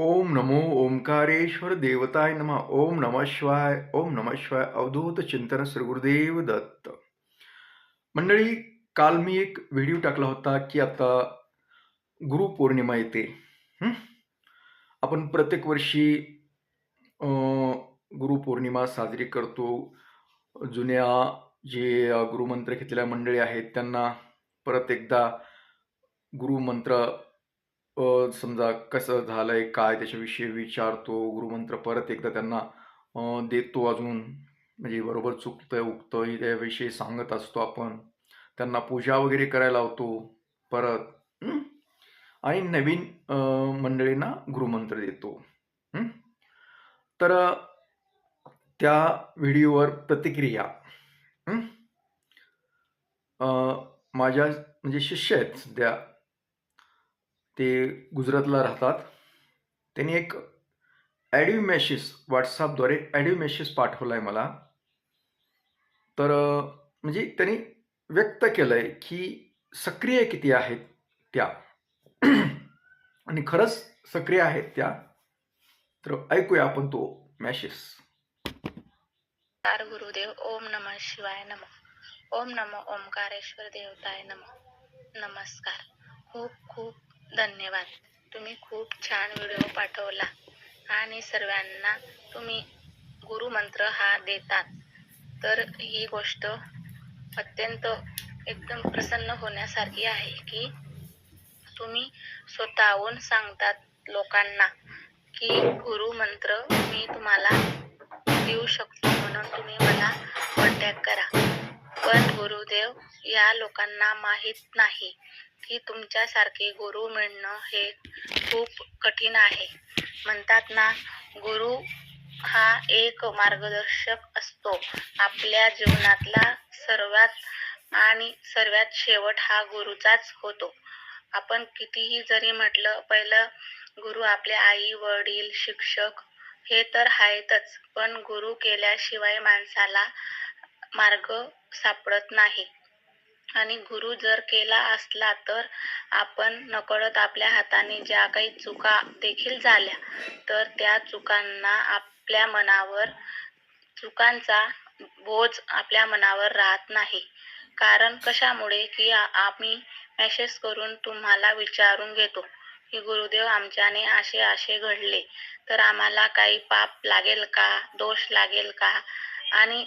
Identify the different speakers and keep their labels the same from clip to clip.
Speaker 1: ओम नमो ओंकारेश्वर देवताय नमः। ओम नमः शिवाय ओम नमः शिवाय अवधूत चिंतन श्री गुरुदेव दत्त। मंडळी काल मी एक व्हिडिओ टाकला होता की आता गुरुपौर्णिमा येते. आपण प्रत्येक वर्षी गुरुपौर्णिमा साजरी करतो. जुन्या जे गुरुमंत्र घेतलेल्या मंडळी आहेत त्यांना परत एकदा गुरुमंत्र अ, समजा कसं झालंय काय त्याच्याविषयी विचारतो गुरुमंत्र परत एकदा त्यांना अ, देतो अजून म्हणजे बरोबर चुकतंय उगतं याविषयी सांगत असतो आपण त्यांना पूजा वगैरे करायला लावतो परत हं? आणि नवीन अ, मंडळींना गुरुमंत्र देतो हं? तर अ, त्या व्हिडिओवर प्रतिक्रिया हं? अ, माझ्या म्हणजे शिष्य आहेत सध्या ते गुजरातला राहतात. त्यांनी एक ॲडिओ मेसेज व्हॉट्सअपद्वारे ॲडिओ मेसेज पाठवला आहे मला. तर म्हणजे त्यांनी व्यक्त केलं आहे की सक्रिय किती आहेत त्या. आणि खरंच सक्रिय आहेत त्या. तर ऐकूया आपण तो
Speaker 2: मॅशेस. गुरुदेव ओम नमः शिवाय नम. ओम नम ओंकारेश्वर देवताय नम. नमस्कार. खूप खूप धन्यवाद. तुम्ही खूप छान व्हिडिओ पाठवला आणि सर्वांना तुम्ही गुरुमंत्र हा देतात. तर ही गोष्ट अत्यंत एकदम प्रसन्न होण्यासारखी आहे की तुम्ही स्वतःहून सांगतात लोकांना की गुरुमंत्र मी तुम्हाला देऊ शकतो म्हणून तुम्ही मला कॉन्टॅक्ट करा. पण गुरुदेव या लोकांना माहीत नाही की तुमच्यासारखे गुरु मिळणं हे खूप कठीण आहे. म्हणतात ना गुरु हा एक मार्गदर्शक असतो. आपल्या जीवनातला सर्वात आणि सर्वात शेवट हा गुरुचाच होतो. आपण कितीही जरी म्हटलं पहिलं गुरु आपले आई वडील शिक्षक हे तर आहेतच पण गुरु केल्याशिवाय माणसाला मार्ग सापडत नाही. आणि गुरु जर केला असला तर आपण नकळत आपल्या हाताने ज्या काही चुका देखील झाल्या तर त्या चुकांना आपल्या मनावर चुकांचा बोज आपल्या मनावर राहत नाही. कारण कशामुळे की आम्ही मेसेज करून तुम्हाला विचारून घेतो की गुरुदेव आमच्याने असे असे घडले तर आम्हाला काही पाप लागेल का? दोष लागेल का? आणि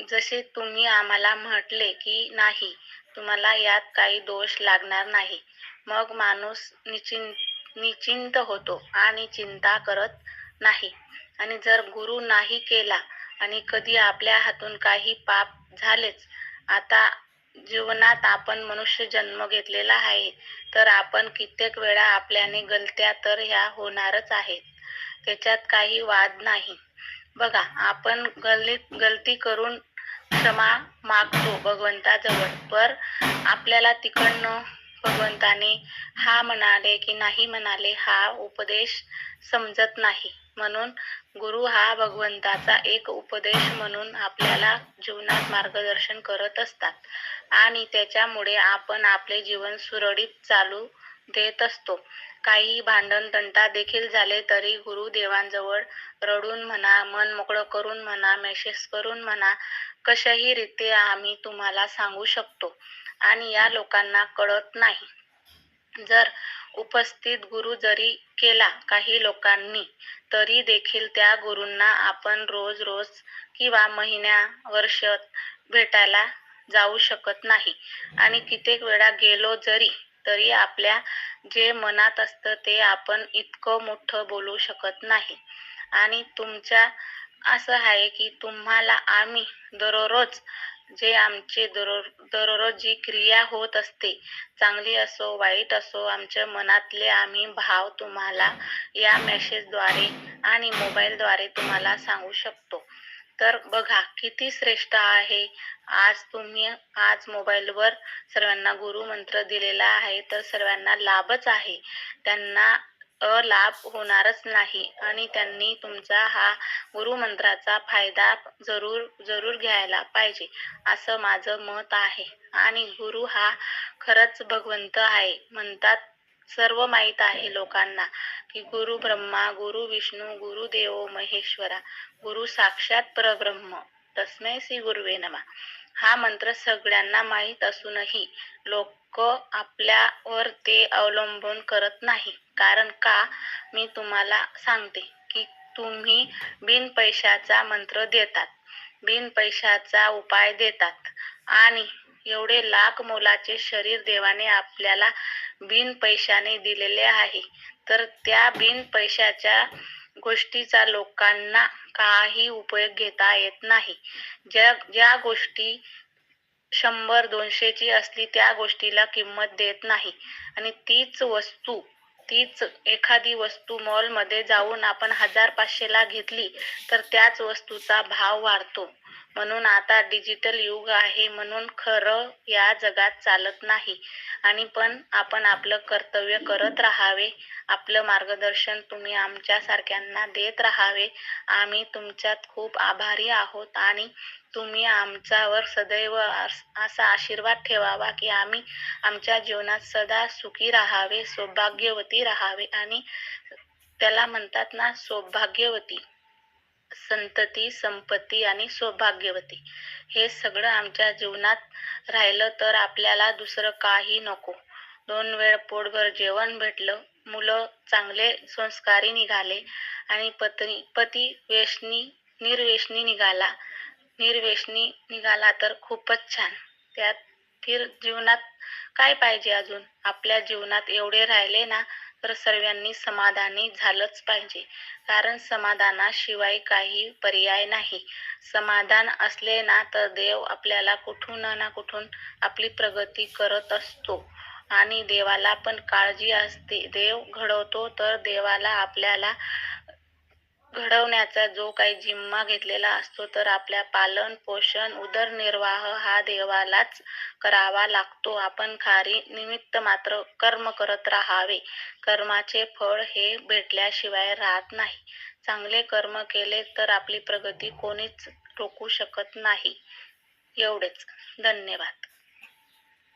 Speaker 2: जसे तुम्ही आम्हाला म्हटले की नाही तुम्हाला यात काही दोष लागणार नाही. मग माणूस निचिं निचिंत होतो आणि चिंता करत नाही. आणि जर गुरु नाही केला आणि कधी आपल्या हातून काही पाप झालेच आता जीवनात आपण मनुष्य जन्म घेतलेला आहे तर आपण कित्येक वेळा आपल्याने गलत्या तर ह्या होणारच आहेत. त्याच्यात काही वाद नाही. बघा आपण गल्लीत गलती करून क्षमा मागतो भगवंताजवळ पर आपल्याला तिकडनं भगवंताने हा म्हणाले की नाही म्हणाले हा उपदेश समजत नाही. म्हणून गुरु हा भगवंताचा एक उपदेश म्हणून आपल्याला जीवनात मार्गदर्शन करत असतात. आणि त्याच्यामुळे आपण आपले जीवन सुरळीत चालू देत असतो. काही भांडण तंटा देखील झाले तरी गुरुदेवांजवळ रडून म्हणा मन मोकळं करून म्हणा मेसेज करून म्हणा कशाही रीती आम्ही तुम्हाला सांगू शकतो. आणि या लोकांना कळत नाही. जर उपस्थित गुरु जरी केला काही लोकांनी तरी देखील त्या गुरूंना आपण रोज रोज किंवा महिन्या वर्षात भेटायला जाऊ शकत नाही. आणि कित्येक वेळा गेलो जरी तरी आपल्या जे मनात असतं ते आपण इतकं मोठं बोलू शकत नाही. आणि तुमच्या असं आहे की तुम्हाला आम्ही दररोज जे आमचे दरो दररोज जी क्रिया होत असते चांगली असो वाईट असो आमच्या मनातले आम्ही भाव तुम्हाला या मेसेजद्वारे आणि मोबाईलद्वारे तुम्हाला सांगू शकतो. तर बघा किती श्रेष्ठ आहे. आज तुम्ही आज मोबाईलवर सर्वांना गुरुमंत्र दिलेला आहे तर सर्वांना लाभच आहे. त्यांना अलाभ होणारच नाही आणि त्यांनी तुमचा हा गुरुमंत्राचा फायदा जरूर जरूर घ्यायला पाहिजे असं माझं मत आहे. आणि गुरु हा खरंच भगवंत आहे म्हणतात सर्व माहीत आहे लोकांना की गुरु ब्रह्मा गुरु विष्णू गुरु देवो महेश्वरा गुरु साक्षात परब्रह्म तस्मै श्री गुरुवे नमा. हा मंत्र सगळ्यांना माहीत असूनही लोक आपल्यावर ते अवलंबून करत नाही. कारण का? मी तुम्हाला सांगते की तुम्ही बिन पैशाचा मंत्र देतात. बिन पैशाचा उपाय देतात. आणि एवढे लाख मोलाचे शरीर देवाने आपल्याला बिन पैशाने दिलेले आहे. तर त्या बिन पैशाच्या गोष्टीचा लोकांना काही उपयोग घेता येत नाही. ज्या ज्या गोष्टी शंभर दोनशेची असली त्या गोष्टीला किंमत देत नाही. आणि तीच वस्तू तीच एखादी वस्तू मॉलमध्ये जाऊन आपण हजार पाचशेला घेतली तर त्याच वस्तूचा भाव वाढतो. म्हणून आता डिजिटल युग आहे म्हणून खरं या जगात चालत नाही. आणि पण आपण आपलं कर्तव्य करत राहावे. आपलं मार्गदर्शन तुम्ही आमच्यासारख्यांना देत राहावे. आम्ही तुमच्यात खूप आभारी आहोत आणि तुम्ही आमच्यावर सदैव असा आशीर्वाद ठेवावा की आम्ही आमच्या जीवनात सदा सुखी राहावे सौभाग्यवती राहावे आणि त्याला म्हणतात ना सौभाग्यवती. संतती संपत्ती आणि सौभाग्यवती. हे सगळं आमच्या जीवनात राहिलं तर आपल्याला दुसरं काही नको. दोन वेळ पोटभर जेवण भेटलं मुलं चांगले संस्कारी निघाले आणि पत्नी पती वेशनी निर्वेशनी निघाला. निर्वेशनी निघाला तर खूपच छान. त्यात फिर जीवनात काय पाहिजे अजून? आपल्या जीवनात एवढे राहिले ना तर सर्वांनी समाधानी झालंच पाहिजे. कारण समाधानाशिवाय काही पर्याय नाही. समाधान असले ना तर देव आपल्याला कुठून ना कुठून आपली प्रगती करत असतो. आणि देवाला पण काळजी असते. देव घडवतो तर देवाला आपल्याला घडवण्याचा जो काही जिम्मा घेतलेला असतो तर आपल्या पालन पोषण उदरनिर्वाह हा देवालाच करावा लागतो. आपण खारी निमित्त मात्र कर्म करत राहावे. कर्माचे फळ हे भेटल्याशिवाय राहत नाही. चांगले कर्म केले तर आपली प्रगती कोणीच रोखू शकत नाही. एवढेच. धन्यवाद.